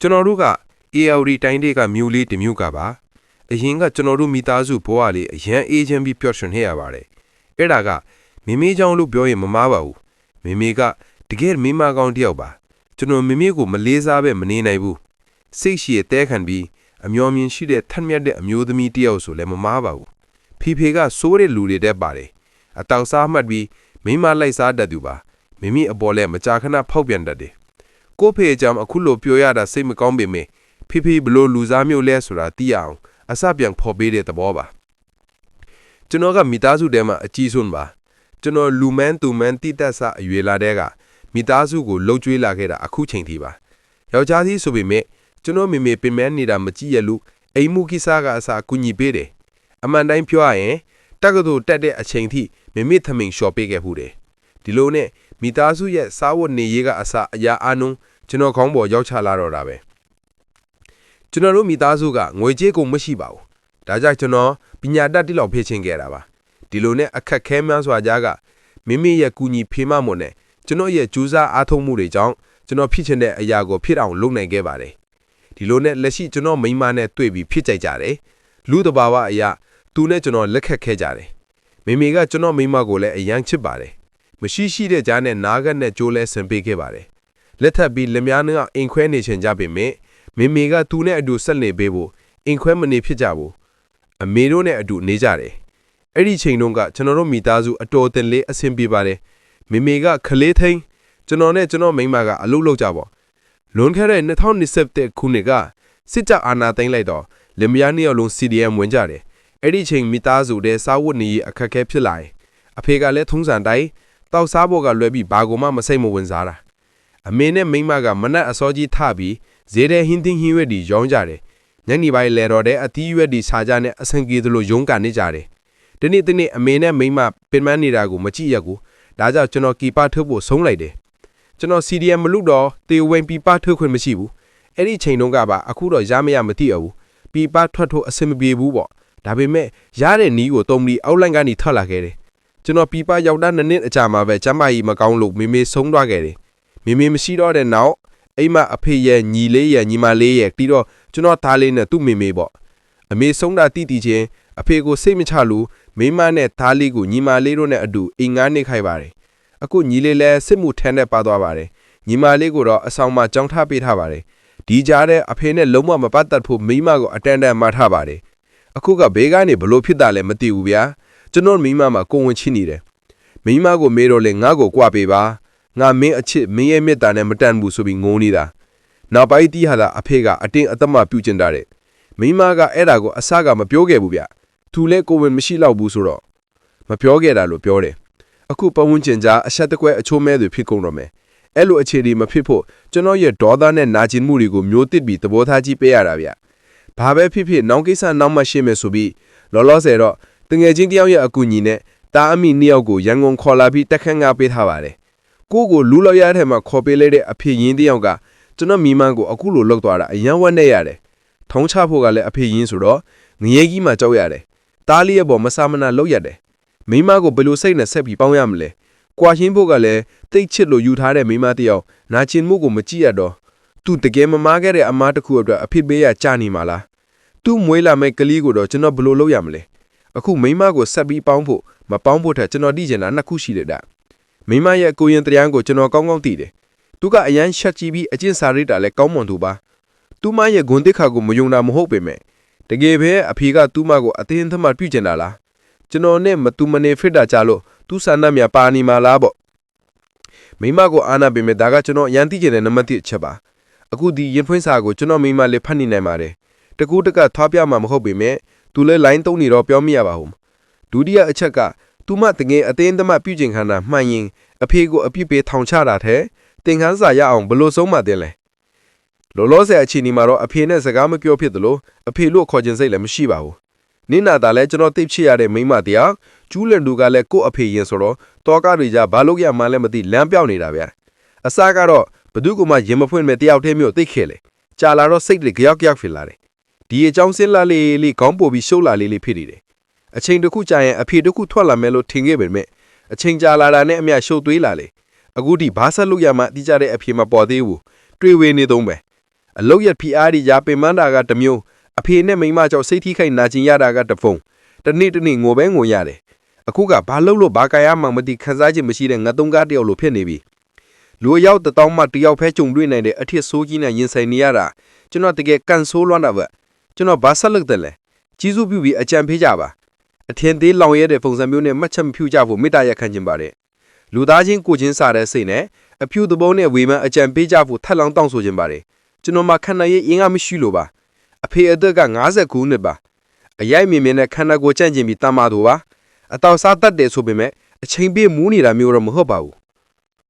ကျွန်တော်တို့က AR တိုင်းတွေကမြို့လေးတစ်မြို့ကပါအရင်ကကျွန်တော်တို့မိသားစုဘဝလေးအရန်အေးချမ်းပြီးပျော်ရွှင်နေရပါတယ်အဲ့ဒါကမိမိကြောင့်လို့ပြောရင်မမားပါဘူးမိမိကတကယ်မိမကောင်းတစ်ယောက်ပါကျွန်တော်မိမိကိုမလေးစားပဲမနေနိုင်ဘူးစိတ်ရှိရတဲခံပြီးအမျော်မြင်ရှိတဲ့ထက်မြက်တဲ့အမျိုးသမီးတစ်ယောက်ဆိုလည်းမမားပါဘူးဖီဖေကစိုးတဲ့လူတွေတက်ပါတယ်အတောက်စားမှတ်ပြီးမိမလိုက်စားတတ်သူပါမိမိအပေါ်လဲမကြာခဏဖောက်ပြန်တတ်တယ် ကိုဖေအကြောင်းအခုလိုပြောရတာစိတ်မကောင်းပေမဲ့ဖီဖီဘလို့လူစားမျိုးလဲဆိုတာသိရအောင်အစပြန်ဖော်ပေးတဲ့သဘောပါကျွန်တော်ကမိသားစုထဲမှာအကြီးဆုံးပါကျွန်တော်လူမန်းသူမန်းတိတက်ဆအရွယ်လာတဲ့ကမိသားစုကိုလှုပ်ကြွေးလာခဲ့တာအခုချိန်ထိပါယောက်ျားကြီးဆိုပေမဲ့ကျွန်တော်မိမေပင်မနေတာမကြည့်ရလို့အိမ်မှုကိစ္စကအစာကူညီပေးတယ်အမှန်တိုင်းပြောရရင်တက္ကသိုလ်တက်တဲ့အချိန်ထိမိမိသမင်လျှော်ပေးခဲ့မှုတယ်ဒီလိုနဲ့ မိသားစုရဲ့စားဝတ်နေရေးကအစာအရာအနုံကျွန်တော်ခေါင်းပေါ်ရောက်ချလာတော့တာပဲကျွန်တော်တို့မိသားစုကငွေကြေးကုန်မရှိပါဘူးဒါကြောင့်ကျွန်တော်ပညာတတ်တိလောက်ဖေးချင်းခဲ့တာပါဒီလိုနဲ့အခက်ခဲများစွာကြားကမိမိရဲ့ကူညီဖေးမမွန်နဲ့ကျွန်တော်ရဲ့ကြိုးစားအားထုတ်မှုတွေကြောင့်ကျွန်တော်ဖြစ်ချင်တဲ့အရာကိုဖြစ်အောင်လုပ်နိုင်ခဲ့ပါတယ်ဒီလိုနဲ့လက်ရှိကျွန်တော်မိန်းမနဲ့တွေ့ပြီးဖြစ်ကြိုက်ကြတယ်လူတဘာဝအရာသူနဲ့ကျွန်တော်လက်ခတ်ခဲ့ကြတယ်မိမိကကျွန်တော်မိန်းမကိုလည်းအယမ်းချစ်ပါတယ် မရှိရှိတဲ့ကြားနဲ့နားကက်နဲ့ကြိုးလဲဆင်ပေးခဲ့ပါတယ်လက်ထပ်ပြီးလက်များနဲ့အိမ်ခွဲနေချင်ကြပေမဲ့မိမိကသူနဲ့အတူဆက်နေပေးဖို့အိမ်ခွဲမနေဖြစ်ကြဘူးအမေတို့နဲ့အတူနေကြတယ်အဲ့ဒီချိန်တုန်းကကျွန်တော်တို့မိသားစုအတော်တင်လေးအဆင်ပြေပါတယ်မိမိကခလေးသိန်းကျွန်တော်နဲ့ကျွန်တော်မိန်းမကအလုပ်လုပ်ကြပါလွန်ခဲ့တဲ့2020ခုနှစ်ကစစ်တပ်အာဏာသိမ်းလိုက်တော့လင်မယားနှစ်ယောက်လုံး CDM ဝင်ကြတယ်အဲ့ဒီချိန်မိသားစုတဲ့စားဝတ်နေရေးအခက်အခဲဖြစ်လာရင်အဖေကလည်းထုံးစံတိုင်း တောက်စားဖို့ကလွယ်ပြီးဘာကိုမှမစိတ်မဝင်စားတာအမေနဲ့မိန်းမကမနက်အစောကြီးထပြီးဈေးထဲဟင်းသင်းဟင်းရွက်ဒီရောင်းကြတယ်ညနေပိုင်းလဲတော့တဲ့အသီးရွက်ဒီစားကြနဲ့အဆင်ပြေသလိုရုံးကန်နေကြတယ်ဒီနေ့ဒီနေ့အမေနဲ့မိန်းမပင်ပန်းနေတာကိုမကြည့်ရဘူးဒါကြောင့်ကျွန်တော်ကီပါထုတ်ဖို့ဆုံးလိုက်တယ်ကျွန်တော် CDM မလုပ်တော့တေဝင်ပီပါထုတ်ခွင့်မရှိဘူးအဲ့ဒီချိန်တုန်းကပါအခုတော့ရမရမသိရဘူးပီပါထွက်ထုတ်အဆင်မပြေဘူးပေါ့ဒါပေမဲ့ရတဲ့နီးကိုတုံးပြီးအောက်လိုင်းကနေထွက်လာခဲ့တယ် ကျွန်တော်ပီပါရောက်တာနှစ်နှစ်အကြာမှာပဲကျမ်းမာရေးမကောင်းလို့မေမေဆုံးသွားခဲ့တယ်မေမေမရှိတော့တဲ့နောက်အိမ်မအဖေရဲ့ညီလေးရဲ့ညီမလေးရဲ့ပြီးတော့ကျွန်တော်သားလေးနဲ့သူ့မေမေပေါ့အမေဆုံးတာတိတိချင်းအဖေကိုစိတ်မချလို့မိမနဲ့သားလေးကိုညီမလေးတို့နဲ့အတူအိမ်ငားနေခိုင်းပါတယ်အခုညီလေးလည်းစစ်မှုထမ်းနဲ့ပါသွားပါတယ်ညီမလေးကိုတော့အဆောင်မှာကြောင်းထားပေးထားပါတယ်ဒီကြားတဲ့အဖေနဲ့လုံးဝမပတ်သက်ဖို့မိမကိုအတန်တန်မှာထားပါတယ်အခုကဘေးကနေဘလို့ဖြစ်တာလဲမသိဘူးဗျာ ကျွန်တော်မိမမှာကိုဝင်ချင်းနေတယ်မိမကိုမေးတော့လေငါ့ကိုကြွပေးပါငါမင်းအချစ်မင်းရဲ့မေတ္တာနဲ့မတန်ဘူးဆိုပြီးငိုးနေတာနောက်ပိုင်းတီးဟာတာအဖေကအတင်းအသက်မပြုတ်ကျင်တာတဲ့မိမကအဲ့ဒါကိုအစကမပြောခဲ့ဘူးဗျသူလဲကိုဝင်မရှိတော့ဘူးဆိုတော့မပြောခဲ့တာလို့ပြောတယ်အခုပဝန်းကျင်ကြားအဆက်တကွဲအချိုးမဲတွေဖြစ်ကုန်တော့မယ်အဲ့လိုအခြေအနေမဖြစ်ဖို့ကျွန်တော်ရဲ့ဒေါသနဲ့နာကျင်မှုတွေကိုမျိုးတစ်ပြီးသဘောထားကြီးပေးရတာဗျဘာပဲဖြစ်ဖြစ်နောက်ကိစ္စနောက်မှရှင်းမယ်ဆိုပြီးလောလောဆယ်တော့ တငယ်ချင်းတယောက်ရဲ့အကူအညီနဲ့တာအမိနှစ်ယောက်ကိုရန်ကုန်ခေါ်လာပြီးတက်ခန့်ငါပေးထားပါတယ်ကိုကိုလူလောက်ရတဲ့မှာခေါ်ပေးလိုက်တဲ့အဖေရင်းတယောက်ကကျွန်တော်မိမန်းကိုအခုလိုလောက်သွားတာအယံဝက်နဲ့ရတယ်ထုံးချဖို့ကလည်းအဖေရင်းဆိုတော့ငရေကြီးမှကြောက်ရတယ်တားလေးရဲ့ပေါ်မဆာမနာလောက်ရတယ်မိမကိုဘယ်လိုစိတ်နဲ့ဆက်ပြီးပေါင်းရမလဲကွာရှင်းဖို့ကလည်းတိတ်ချစ်လို့ယူထားတဲ့မိမတယောက်နာကျင်မှုကိုမကြည့်ရတော့သူတကယ်မမားခဲ့တဲ့အမားတစ်ခုအတွက်အဖြစ်ပေးရကြာနေမှာလားသူ့မွေးလာမဲ့ကလေးကိုတော့ကျွန်တော်ဘယ်လိုလုပ်ရမလဲ အခုမိမကိုဆက်ပြီးပေါင်းဖို့မပေါင်းဖို့ထက်ကျွန်တော်သိချင်တာနှစ်ခုရှိတယ်တဲ့မိမရဲ့ကိုရင်တရားကိုကျွန်တော်ကောင်းကောင်းသိတယ်သူကအရန်ရှက်ကြည့်ပြီးအကျင့်စာရိတ္တာလည်းကောင်းမွန်သူပါသူမရဲ့ဂုဏ်သိက္ခာကိုမယုံတာမဟုတ်ပေမဲ့တကယ်ပဲအဖေကသူမကိုအတင်းသမှပြုကျင်တာလားကျွန်တော်နဲ့မတူမနေဖြစ်တာကြလို့သူဆန္ဒမြပါနေမှာလားပေါ့မိမကိုအာနာပေမဲ့ဒါကကျွန်တော်အရန်သိကျင်တဲ့နံပါတ်1အချက်ပါအခုဒီရင်ဖွင့်စာကိုကျွန်တော်မိမလေးဖတ်နေနိုင်ပါတယ်တကူတကထွားပြမှာမဟုတ်ပေမဲ့ သူလည်း line သုံးနေတော့ပြောမရပါဘူးဒုတိယအချက်ကသူမတကယ်အတင်းသမှပြုကျင်ခန္ဓာမှန်ရင်အဖေကိုအပြစ်ပေးထောင်ချတာတဲ့သင်ခန်းစာရအောင်ဘလို့ဆုံးမတင်လဲလောလောဆယ်အခြေအနေမှာတော့အဖေနဲ့စကားမပြောဖြစ်သလိုအဖေလို့ခေါ်ခြင်းစိတ်လည်းမရှိပါဘူးနင်းနာတာလည်းကျွန်တော်သိချစ်ရတဲ့မိမတရားကျူးလန်သူကလည်းကို့အဖေရင်ဆိုတော့တောကားတွေကြဘာလို့ရမှန်းလည်းမသိလမ်းပြောင်းနေတာဗျာအစားကတော့ဘသူကမှရင်မဖွင့်မဲ့တယောက်တည်းမျိုးသိခဲ့လေကြာလာတော့စိတ်တွေကြောက်ကြောက်ဖြစ်လာတယ် ဒီအကြောင်းစင်းလာလေးလေးခေါင်းပို့ပြီးရှုပ်လာလေးလေးဖြစ်နေတယ်အချိန်တစ်ခုကြာရင်အဖေတစ်ခုထွက်လာမယ်လို့ထင်ခဲ့ပေမဲ့အချိန်ကြာလာတာနဲ့အမျှရှုပ်သွေးလာလေအခုဒီဘာဆက်လို့ရမှတိကျတဲ့အဖေမပေါ်သေးဘူးတွေ့ဝေနေသုံးပဲအလုတ်ရက်ဖီအားဒီရာပင်မတာကတစ်မျိုးအဖေနဲ့မိန်းမကြောင့်စိတ်ထိခိုက်နာကျင်ရတာကတစ်ဖုံတစ်နေ့တစ်နေ့ငိုပဲငိုရတယ်အခုကဘာလို့လို့ဘာကာရမှမသိခန်းစားခြင်းမရှိတဲ့ငတ်သုံးကားတယောက်လိုဖြစ်နေပြီလူအယောက်တစ်တောင်းမှတစ်ယောက်ဖဲကြုံတွေ့နိုင်တဲ့အထစ်ဆိုးကြီးနဲ့ရင်ဆိုင်နေရတာကျွန်တော်တကယ်ကန်ဆိုးလွမ်းတာပဲ ကျွန်တော်ဘာဆက်လုပ်တယ်လဲကြီးစုပြုပြီးအကြံပေးကြပါအထင်သေးလောင်ရဲတဲ့ပုံစံမျိုးနဲ့မှတ်ချက်မဖြူကြဖို့မေတ္တာရက်ခံခြင်းပါတယ်လူသားချင်းကိုချင်းစားတဲ့စိတ်နဲ့အဖြူသဘောနဲ့ဝေမန်းအကြံပေးကြဖို့ထပ်လောင်းတောင်းဆိုခြင်းပါတယ်ကျွန်တော်မှခန္ဓာရဲ့အင်အားမရှိလို့ပါအဖေအသက်က59နှစ်ပါအရိုက်မြင်မြင်နဲ့ခန္ဓာကိုယ်ကြန့်ကျင်ပြီးတမ်းမာသူပါအတော်စားတတ်တယ်ဆိုပေမဲ့အချိန်ပြည့်မူးနေတာမျိုးတော့မဟုတ်ပါဘူး